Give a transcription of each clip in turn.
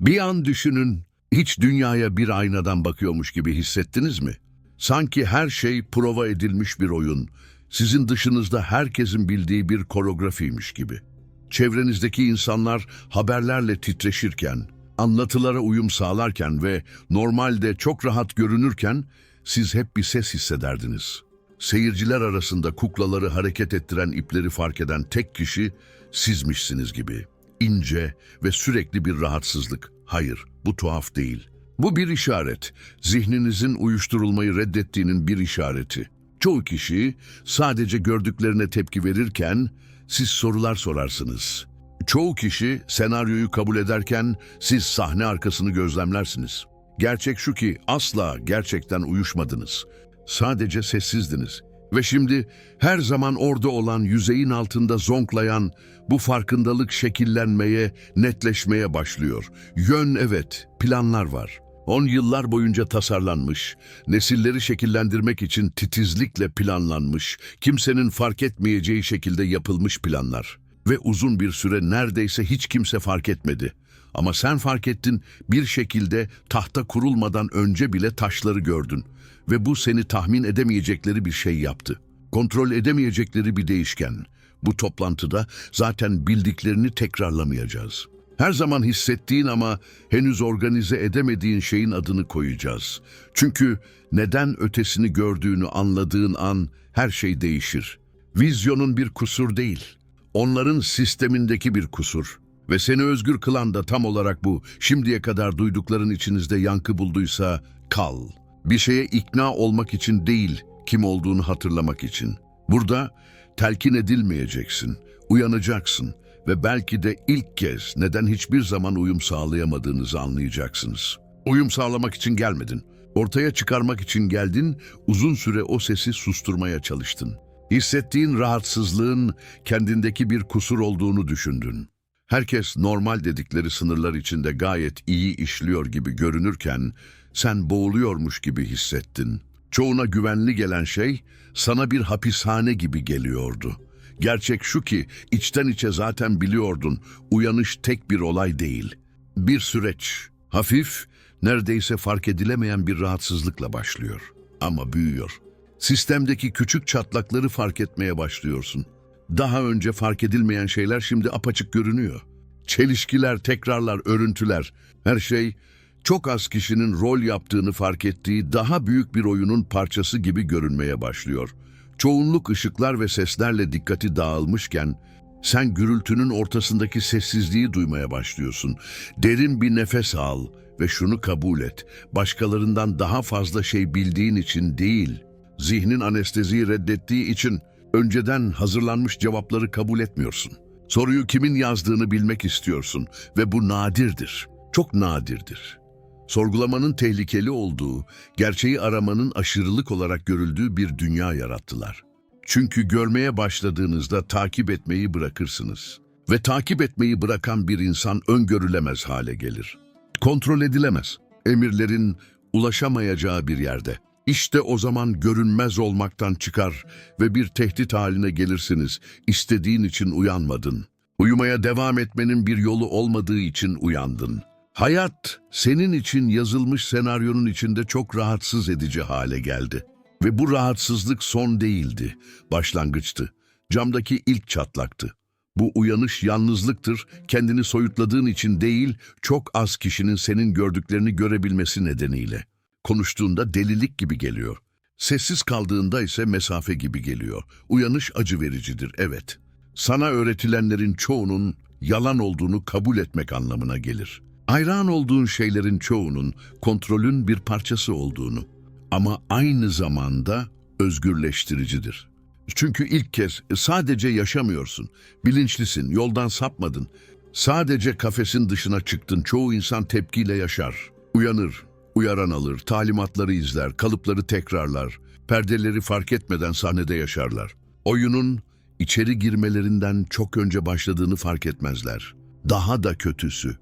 Bir an düşünün, hiç dünyaya bir aynadan bakıyormuş gibi hissettiniz mi? Sanki her şey prova edilmiş bir oyun, sizin dışınızda herkesin bildiği bir koreografiymiş gibi. Çevrenizdeki insanlar haberlerle titreşirken, anlatılara uyum sağlarken ve normalde çok rahat görünürken siz hep bir ses hissederdiniz. Seyirciler arasında kuklaları hareket ettiren ipleri fark eden tek kişi sizmişsiniz gibi. İnce ve sürekli bir rahatsızlık. Hayır, bu tuhaf değil. Bu bir işaret. Zihninizin uyuşturulmayı reddettiğinin bir işareti. Çoğu kişi sadece gördüklerine tepki verirken siz sorular sorarsınız. Çoğu kişi senaryoyu kabul ederken siz sahne arkasını gözlemlersiniz. Gerçek şu ki asla gerçekten uyuşmadınız. Sadece sessizdiniz. Ve şimdi her zaman orada olan yüzeyin altında zonklayan bu farkındalık şekillenmeye, netleşmeye başlıyor. Yön evet, planlar var. On yıllar boyunca tasarlanmış, nesilleri şekillendirmek için titizlikle planlanmış, kimsenin fark etmeyeceği şekilde yapılmış planlar. Ve uzun bir süre neredeyse hiç kimse fark etmedi. Ama sen fark ettin, bir şekilde tahta kurulmadan önce bile taşları gördün. Ve bu seni tahmin edemeyecekleri bir şey yaptı. Kontrol edemeyecekleri bir değişken. Bu toplantıda zaten bildiklerini tekrarlamayacağız. Her zaman hissettiğin ama henüz organize edemediğin şeyin adını koyacağız. Çünkü neden ötesini gördüğünü anladığın an her şey değişir. Vizyonun bir kusur değil, onların sistemindeki bir kusur. Ve seni özgür kılan da tam olarak bu. Şimdiye kadar duydukların içinizde yankı bulduysa kal. Bir şeye ikna olmak için değil, kim olduğunu hatırlamak için. Burada telkin edilmeyeceksin, uyanacaksın ve belki de ilk kez neden hiçbir zaman uyum sağlayamadığınızı anlayacaksınız. Uyum sağlamak için gelmedin. Ortaya çıkarmak için geldin, uzun süre o sesi susturmaya çalıştın. Hissettiğin rahatsızlığın kendindeki bir kusur olduğunu düşündün. Herkes normal dedikleri sınırlar içinde gayet iyi işliyor gibi görünürken sen boğuluyormuş gibi hissettin. Çoğuna güvenli gelen şey sana bir hapishane gibi geliyordu. Gerçek şu ki içten içe zaten biliyordun uyanış tek bir olay değil. Bir süreç, hafif, neredeyse fark edilemeyen bir rahatsızlıkla başlıyor. Ama büyüyor. Sistemdeki küçük çatlakları fark etmeye başlıyorsun. Daha önce fark edilmeyen şeyler şimdi apaçık görünüyor. Çelişkiler, tekrarlar, örüntüler, her şey çok az kişinin rol yaptığını fark ettiği daha büyük bir oyunun parçası gibi görünmeye başlıyor. Çoğunluk ışıklar ve seslerle dikkati dağılmışken sen gürültünün ortasındaki sessizliği duymaya başlıyorsun. Derin bir nefes al ve şunu kabul et. Başkalarından daha fazla şey bildiğin için değil, zihnin anesteziyi reddettiği için önceden hazırlanmış cevapları kabul etmiyorsun. Soruyu kimin yazdığını bilmek istiyorsun ve bu nadirdir. Çok nadirdir. Sorgulamanın tehlikeli olduğu, gerçeği aramanın aşırılık olarak görüldüğü bir dünya yarattılar. Çünkü görmeye başladığınızda takip etmeyi bırakırsınız. Ve takip etmeyi bırakan bir insan öngörülemez hale gelir. Kontrol edilemez. Emirlerin ulaşamayacağı bir yerde. İşte o zaman görünmez olmaktan çıkar ve bir tehdit haline gelirsiniz. İstediğin için uyanmadın. Uyumaya devam etmenin bir yolu olmadığı için uyandın. Hayat senin için yazılmış senaryonun içinde çok rahatsız edici hale geldi. Ve bu rahatsızlık son değildi, başlangıçtı. Camdaki ilk çatlaktı. Bu uyanış yalnızlıktır, kendini soyutladığın için değil, çok az kişinin senin gördüklerini görebilmesi nedeniyle. Konuştuğunda delilik gibi geliyor. Sessiz kaldığında ise mesafe gibi geliyor. Uyanış acı vericidir, evet. Sana öğretilenlerin çoğunun yalan olduğunu kabul etmek anlamına gelir. Hayran olduğun şeylerin çoğunun kontrolün bir parçası olduğunu ama aynı zamanda özgürleştiricidir. Çünkü ilk kez sadece yaşamıyorsun, bilinçlisin, yoldan sapmadın. Sadece kafesin dışına çıktın, çoğu insan tepkiyle yaşar. Uyanır, uyaran alır, talimatları izler, kalıpları tekrarlar, perdeleri fark etmeden sahnede yaşarlar. Oyunun içeri girmelerinden çok önce başladığını fark etmezler. Daha da kötüsü,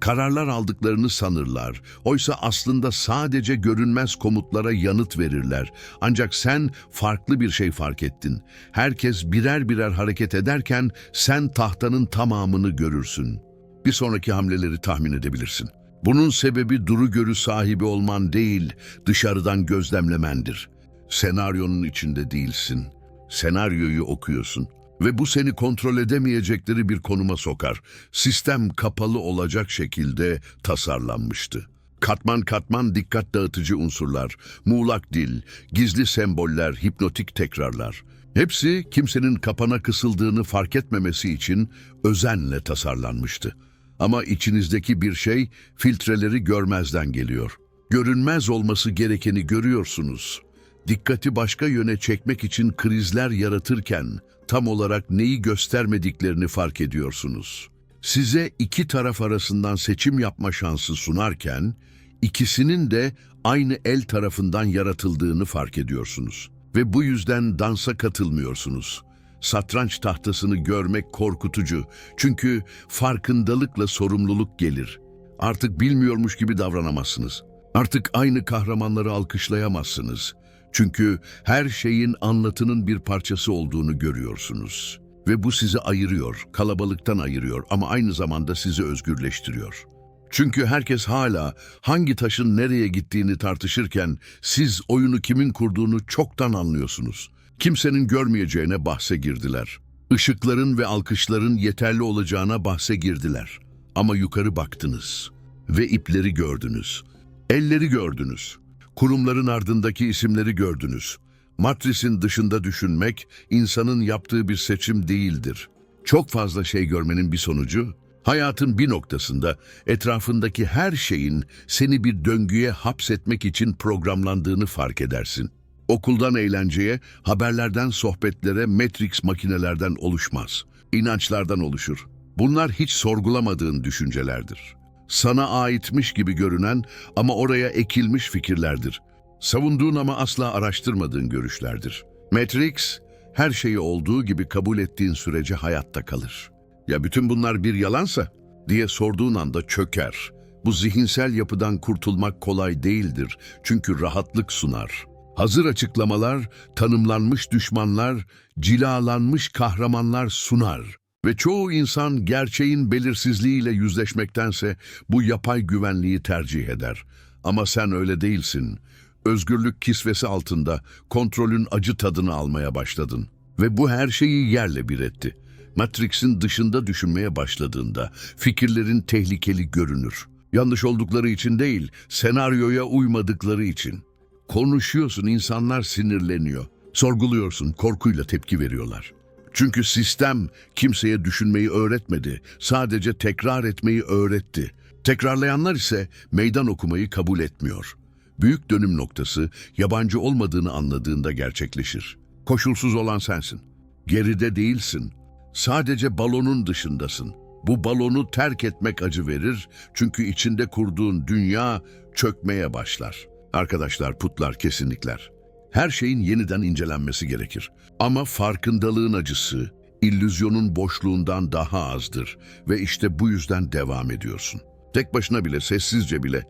kararlar aldıklarını sanırlar. Oysa aslında sadece görünmez komutlara yanıt verirler. Ancak sen farklı bir şey fark ettin. Herkes birer birer hareket ederken sen tahtanın tamamını görürsün. bir sonraki hamleleri tahmin edebilirsin. Bunun sebebi duru görü sahibi olman değil, dışarıdan gözlemlemendir. Senaryonun içinde değilsin. Senaryoyu okuyorsun ve bu seni kontrol edemeyecekleri bir konuma sokar. Sistem kapalı olacak şekilde tasarlanmıştı. Katman katman dikkat dağıtıcı unsurlar, muğlak dil, gizli semboller, hipnotik tekrarlar. Hepsi kimsenin kapana kısıldığını fark etmemesi için özenle tasarlanmıştı. Ama içinizdeki bir şey filtreleri görmezden geliyor. Görünmez olması gerekeni görüyorsunuz. Dikkati başka yöne çekmek için krizler yaratırken tam olarak neyi göstermediklerini fark ediyorsunuz. Size iki taraf arasından seçim yapma şansı sunarken ikisinin de aynı el tarafından yaratıldığını fark ediyorsunuz. Ve bu yüzden dansa katılmıyorsunuz. Satranç tahtasını görmek korkutucu. Çünkü farkındalıkla sorumluluk gelir. Artık bilmiyormuş gibi davranamazsınız. Artık aynı kahramanları alkışlayamazsınız. Çünkü her şeyin anlatının bir parçası olduğunu görüyorsunuz. Ve bu sizi ayırıyor, kalabalıktan ayırıyor ama aynı zamanda sizi özgürleştiriyor. Çünkü herkes hala hangi taşın nereye gittiğini tartışırken siz oyunu kimin kurduğunu çoktan anlıyorsunuz. Kimsenin görmeyeceğine bahse girdiler. Işıkların ve alkışların yeterli olacağına bahse girdiler. Ama yukarı baktınız ve ipleri gördünüz. Elleri gördünüz. Kurumların ardındaki isimleri gördünüz. Matrisin dışında düşünmek insanın yaptığı bir seçim değildir. Çok fazla şey görmenin bir sonucu Hayatın bir noktasında etrafındaki her şeyin seni bir döngüye hapsetmek için programlandığını fark edersin. Okuldan eğlenceye, haberlerden sohbetlere Matrix makinelerden oluşmaz. İnançlardan oluşur. Bunlar hiç sorgulamadığın düşüncelerdir. Sana aitmiş gibi görünen ama oraya ekilmiş fikirlerdir. Savunduğun ama asla araştırmadığın görüşlerdir. Matrix, her şeyi olduğu gibi kabul ettiğin sürece hayatta kalır. Ya bütün bunlar bir yalansa diye sorduğun anda çöker. Bu zihinsel yapıdan kurtulmak kolay değildir çünkü rahatlık sunar. Hazır açıklamalar, tanımlanmış düşmanlar, cilalanmış kahramanlar sunar. Ve çoğu insan gerçeğin belirsizliğiyle yüzleşmektense bu yapay güvenliği tercih eder. Ama sen öyle değilsin. Özgürlük kisvesi altında kontrolün acı tadını almaya başladın. Ve bu her şeyi yerle bir etti. Matrix'in dışında düşünmeye başladığında fikirlerin tehlikeli görünür. Yanlış oldukları için değil, senaryoya uymadıkları için. Konuşuyorsun, insanlar sinirleniyor. Sorguluyorsun, korkuyla tepki veriyorlar. Çünkü sistem kimseye düşünmeyi öğretmedi, sadece tekrar etmeyi öğretti. Tekrarlayanlar ise meydan okumayı kabul etmiyor. Büyük dönüm noktası yabancı olmadığını anladığında gerçekleşir. Koşulsuz olan sensin. Geride değilsin. Sadece balonun dışındasın. Bu balonu terk etmek acı verir çünkü içinde kurduğun dünya çökmeye başlar. Arkadaşlar putlar kesinlikler. Her şeyin yeniden incelenmesi gerekir. Ama farkındalığın acısı, illüzyonun boşluğundan daha azdır ve işte bu yüzden devam ediyorsun. Tek başına bile, sessizce bile.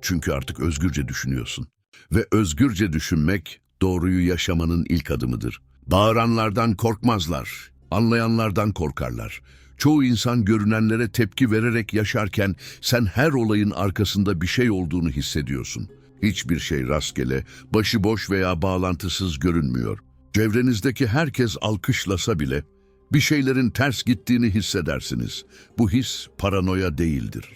Çünkü artık özgürce düşünüyorsun. Ve özgürce düşünmek doğruyu yaşamanın ilk adımıdır. Bağıranlardan korkmazlar, anlayanlardan korkarlar. Çoğu insan görünenlere tepki vererek yaşarken sen her olayın arkasında bir şey olduğunu hissediyorsun. Hiçbir şey rastgele, başıboş veya bağlantısız görünmüyor. Çevrenizdeki herkes alkışlasa bile bir şeylerin ters gittiğini hissedersiniz. Bu his paranoya değildir.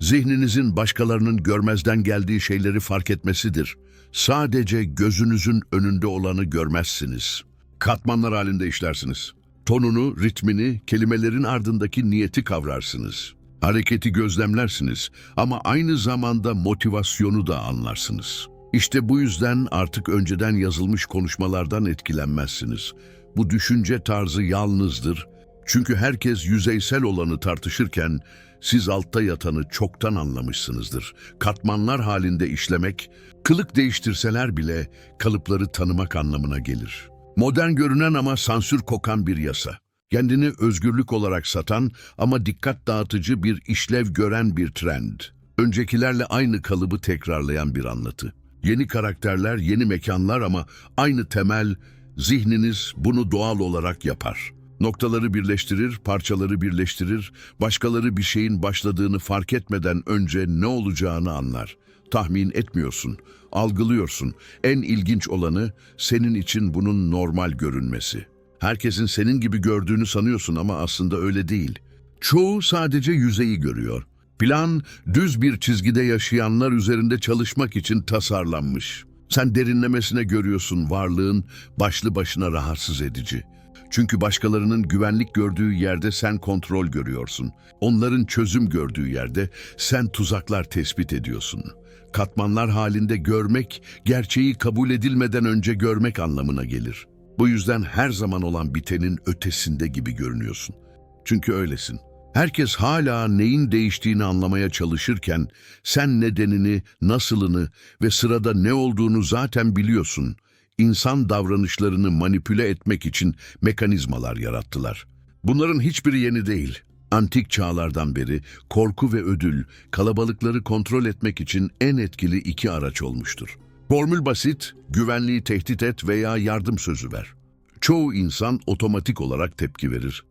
Zihninizin başkalarının görmezden geldiği şeyleri fark etmesidir. Sadece gözünüzün önünde olanı görmezsiniz. Katmanlar halinde işlersiniz. Tonunu, ritmini, kelimelerin ardındaki niyeti kavrarsınız. Hareketi gözlemlersiniz ama aynı zamanda motivasyonu da anlarsınız. İşte bu yüzden artık önceden yazılmış konuşmalardan etkilenmezsiniz. Bu düşünce tarzı yalnızdır. Çünkü herkes yüzeysel olanı tartışırken siz altta yatanı çoktan anlamışsınızdır. Katmanlar halinde işlemek, kılık değiştirseler bile kalıpları tanımak anlamına gelir. Modern görünen ama sansür kokan bir yasa. Kendini özgürlük olarak satan ama dikkat dağıtıcı bir işlev gören bir trend. Öncekilerle aynı kalıbı tekrarlayan bir anlatı. Yeni karakterler, yeni mekanlar ama aynı temel, zihniniz bunu doğal olarak yapar. Noktaları birleştirir, parçaları birleştirir, başkaları bir şeyin başladığını fark etmeden önce ne olacağını anlar. Tahmin etmiyorsun, algılıyorsun. En ilginç olanı senin için bunun normal görünmesi. Herkesin senin gibi gördüğünü sanıyorsun ama aslında öyle değil. Çoğu sadece yüzeyi görüyor. Plan, düz bir çizgide yaşayanlar üzerinde çalışmak için tasarlanmış. Sen derinlemesine görüyorsun varlığın başlı başına rahatsız edici. Çünkü başkalarının güvenlik gördüğü yerde sen kontrol görüyorsun. Onların çözüm gördüğü yerde sen tuzaklar tespit ediyorsun. Katmanlar halinde görmek, gerçeği kabul edilmeden önce görmek anlamına gelir. Bu yüzden her zaman olan bitenin ötesinde gibi görünüyorsun. Çünkü öylesin. Herkes hala neyin değiştiğini anlamaya çalışırken sen nedenini, nasılını ve sırada ne olduğunu zaten biliyorsun. İnsan davranışlarını manipüle etmek için mekanizmalar yarattılar. Bunların hiçbiri yeni değil. Antik çağlardan beri korku ve ödül kalabalıkları kontrol etmek için en etkili iki araç olmuştur. Formül basit, güvenliği tehdit et veya yardım sözü ver. Çoğu insan otomatik olarak tepki verir.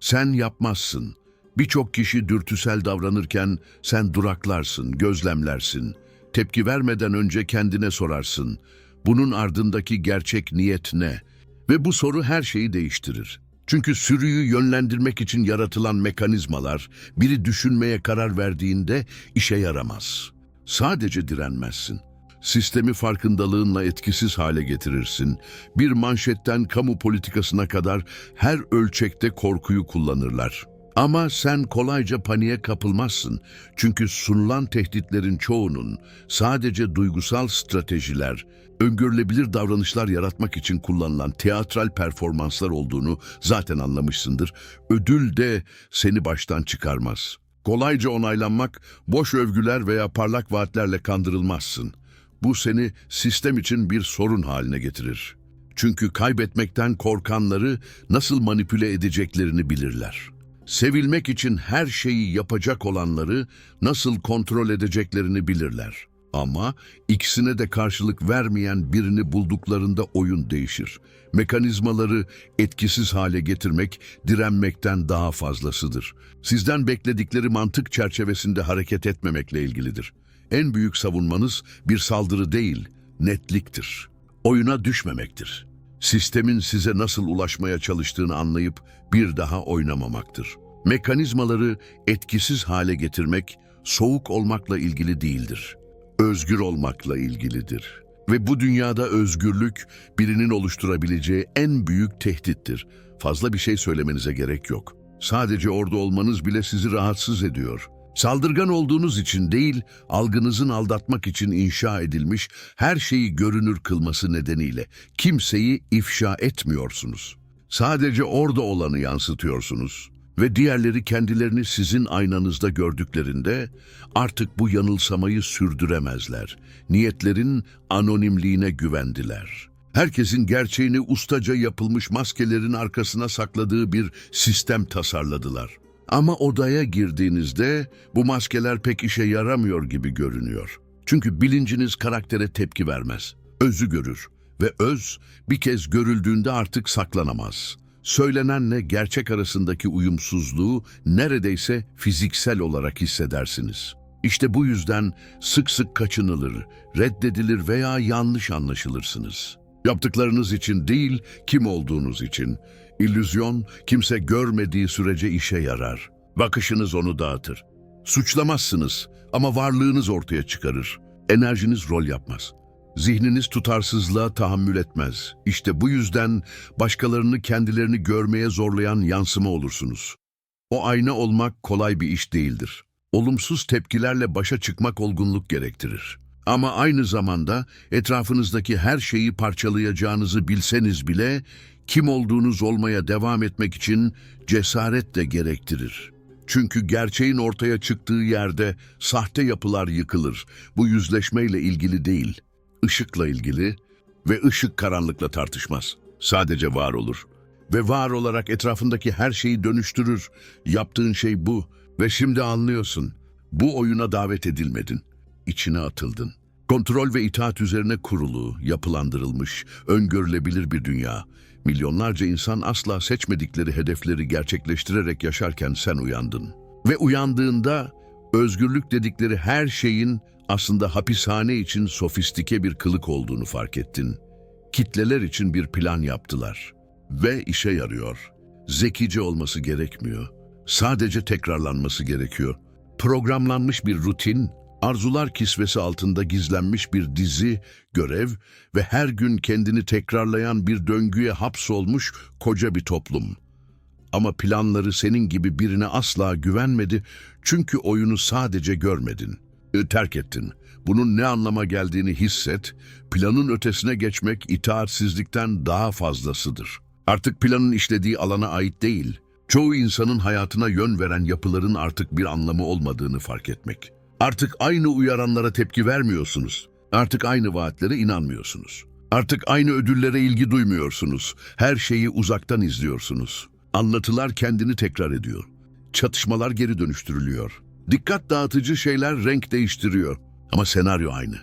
Sen yapmazsın. Birçok kişi dürtüsel davranırken sen duraklarsın, gözlemlersin. Tepki vermeden önce kendine sorarsın. Bunun ardındaki gerçek niyet ne? Ve bu soru her şeyi değiştirir. Çünkü sürüyü yönlendirmek için yaratılan mekanizmalar biri düşünmeye karar verdiğinde işe yaramaz. Sadece direnmezsin. Sistemi farkındalığınla etkisiz hale getirirsin. Bir manşetten kamu politikasına kadar her ölçekte korkuyu kullanırlar. Ama sen kolayca paniğe kapılmazsın. Çünkü sunulan tehditlerin çoğunun sadece duygusal stratejiler, öngörülebilir davranışlar yaratmak için kullanılan teatral performanslar olduğunu zaten anlamışsındır. Ödül de seni baştan çıkarmaz. Kolayca onaylanmak, boş övgüler veya parlak vaatlerle kandırılmazsın. Bu seni sistem için bir sorun haline getirir. Çünkü kaybetmekten korkanları nasıl manipüle edeceklerini bilirler. Sevilmek için her şeyi yapacak olanları nasıl kontrol edeceklerini bilirler. Ama ikisine de karşılık vermeyen birini bulduklarında oyun değişir. Mekanizmaları etkisiz hale getirmek direnmekten daha fazlasıdır. Sizden bekledikleri mantık çerçevesinde hareket etmemekle ilgilidir. En büyük savunmanız bir saldırı değil, netliktir. Oyuna düşmemektir. Sistemin size nasıl ulaşmaya çalıştığını anlayıp bir daha oynamamaktır. Mekanizmaları etkisiz hale getirmek soğuk olmakla ilgili değildir. Özgür olmakla ilgilidir. Ve bu dünyada özgürlük birinin oluşturabileceği en büyük tehdittir. Fazla bir şey söylemenize gerek yok. Sadece orada olmanız bile sizi rahatsız ediyor. Saldırgan olduğunuz için değil, algınızın aldatmak için inşa edilmiş her şeyi görünür kılması nedeniyle kimseyi ifşa etmiyorsunuz. Sadece orada olanı yansıtıyorsunuz. Ve diğerleri kendilerini sizin aynanızda gördüklerinde artık bu yanılsamayı sürdüremezler. Niyetlerin anonimliğine güvendiler. Herkesin gerçeğini ustaca yapılmış maskelerin arkasına sakladığı bir sistem tasarladılar. Ama odaya girdiğinizde bu maskeler pek işe yaramıyor gibi görünüyor. Çünkü bilinciniz karaktere tepki vermez. Özü görür ve öz bir kez görüldüğünde artık saklanamaz. Söylenenle gerçek arasındaki uyumsuzluğu neredeyse fiziksel olarak hissedersiniz. İşte bu yüzden sık sık kaçınılır, reddedilir veya yanlış anlaşılırsınız. Yaptıklarınız için değil, kim olduğunuz için. İllüzyon kimse görmediği sürece işe yarar. Bakışınız onu dağıtır. Suçlamazsınız ama varlığınız ortaya çıkarır. Enerjiniz rol yapmaz. Zihniniz tutarsızlığa tahammül etmez. İşte bu yüzden başkalarını kendilerini görmeye zorlayan yansıma olursunuz. O ayna olmak kolay bir iş değildir. Olumsuz tepkilerle başa çıkmak olgunluk gerektirir. Ama aynı zamanda etrafınızdaki her şeyi parçalayacağınızı bilseniz bile kim olduğunuz olmaya devam etmek için cesaret de gerektirir. Çünkü gerçeğin ortaya çıktığı yerde sahte yapılar yıkılır. Bu yüzleşmeyle ilgili değil, ışıkla ilgili ve ışık karanlıkla tartışmaz. Sadece var olur. Ve var olarak etrafındaki her şeyi dönüştürür. Yaptığın şey bu ve şimdi anlıyorsun. Bu oyuna davet edilmedin. İçine atıldın. Kontrol ve itaat üzerine kurulu, yapılandırılmış, öngörülebilir bir dünya. Milyonlarca insan asla seçmedikleri hedefleri gerçekleştirerek yaşarken sen uyandın. Ve uyandığında özgürlük dedikleri her şeyin aslında hapishane için sofistike bir kılık olduğunu fark ettin. Kitleler için bir plan yaptılar. Ve işe yarıyor. Zekice olması gerekmiyor. Sadece tekrarlanması gerekiyor. Programlanmış bir rutin, arzular kisvesi altında gizlenmiş bir dizi, görev ve her gün kendini tekrarlayan bir döngüye hapsolmuş koca bir toplum. Ama planları senin gibi birine asla güvenmedi çünkü oyunu sadece görmedin. E, terk ettin. Bunun ne anlama geldiğini hisset, planın ötesine geçmek itaatsizlikten daha fazlasıdır. Artık planın işlediği alana ait değil, çoğu insanın hayatına yön veren yapıların artık bir anlamı olmadığını fark etmek. Artık aynı uyaranlara tepki vermiyorsunuz. Artık aynı vaatlere inanmıyorsunuz. Artık aynı ödüllere ilgi duymuyorsunuz. Her şeyi uzaktan izliyorsunuz. Anlatılar kendini tekrar ediyor. Çatışmalar geri dönüştürülüyor. Dikkat dağıtıcı şeyler renk değiştiriyor. Ama senaryo aynı.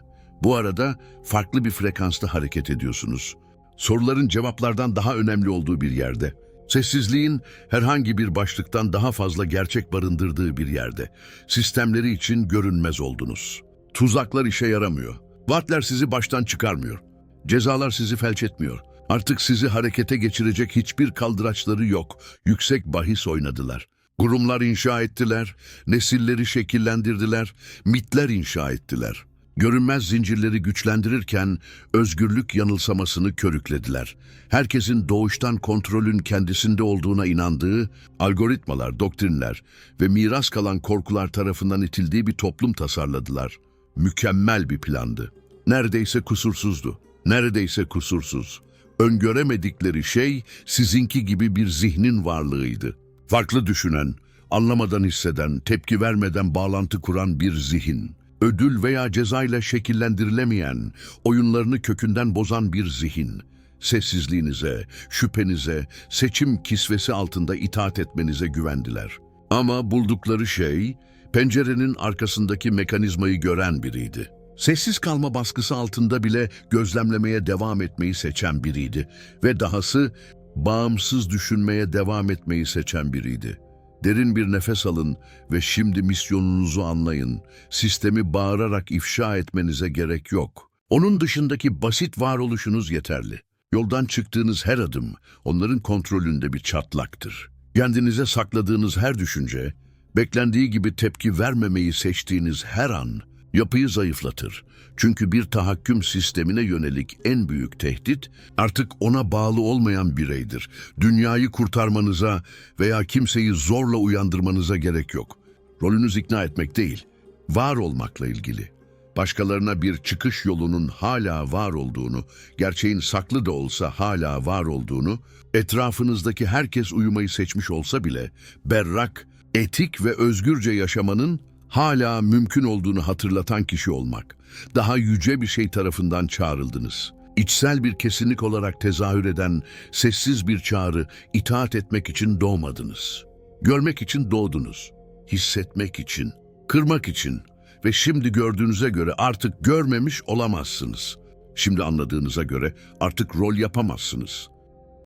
Bu arada farklı bir frekansta hareket ediyorsunuz. Soruların cevaplardan daha önemli olduğu bir yerde. Sessizliğin herhangi bir başlıktan daha fazla gerçek barındırdığı bir yerde. Sistemleri için görünmez oldunuz. Tuzaklar işe yaramıyor. Vaatler sizi baştan çıkarmıyor. Cezalar sizi felç etmiyor. Artık sizi harekete geçirecek hiçbir kaldıraçları yok. Yüksek bahis oynadılar. Kurumlar inşa ettiler, nesilleri şekillendirdiler, mitler inşa ettiler. Görünmez zincirleri güçlendirirken özgürlük yanılsamasını körüklediler. Herkesin doğuştan kontrolün kendisinde olduğuna inandığı, algoritmalar, doktrinler ve miras kalan korkular tarafından itildiği bir toplum tasarladılar. Mükemmel bir plandı. Neredeyse kusursuzdu. Neredeyse kusursuz. Öngöremedikleri şey sizinki gibi bir zihnin varlığıydı. Farklı düşünen, anlamadan hisseden, tepki vermeden bağlantı kuran bir zihin. Ödül veya cezayla şekillendirilemeyen, oyunlarını kökünden bozan bir zihin. Sessizliğinize, şüphenize, seçim kisvesi altında itaat etmenize güvendiler. Ama buldukları şey, pencerenin arkasındaki mekanizmayı gören biriydi. Sessiz kalma baskısı altında bile gözlemlemeye devam etmeyi seçen biriydi. Ve dahası bağımsız düşünmeye devam etmeyi seçen biriydi. Derin bir nefes alın ve şimdi misyonunuzu anlayın. Sistemi bağırarak ifşa etmenize gerek yok. Onun dışındaki basit varoluşunuz yeterli. Yoldan çıktığınız her adım onların kontrolünde bir çatlaktır. Kendinize sakladığınız her düşünce, beklendiği gibi tepki vermemeyi seçtiğiniz her an yapıyı zayıflatır. Çünkü bir tahakküm sistemine yönelik en büyük tehdit artık ona bağlı olmayan bireydir. Dünyayı kurtarmanıza veya kimseyi zorla uyandırmanıza gerek yok. Rolünüz ikna etmek değil, var olmakla ilgili. Başkalarına bir çıkış yolunun hala var olduğunu, gerçeğin saklı da olsa hala var olduğunu, etrafınızdaki herkes uyumayı seçmiş olsa bile berrak, etik ve özgürce yaşamanın hala mümkün olduğunu hatırlatan kişi olmak. Daha yüce bir şey tarafından çağrıldınız. İçsel bir kesinlik olarak tezahür eden sessiz bir çağrı, itaat etmek için doğmadınız. Görmek için doğdunuz. Hissetmek için, kırmak için ve şimdi gördüğünüze göre artık görmemiş olamazsınız. Şimdi anladığınıza göre artık rol yapamazsınız.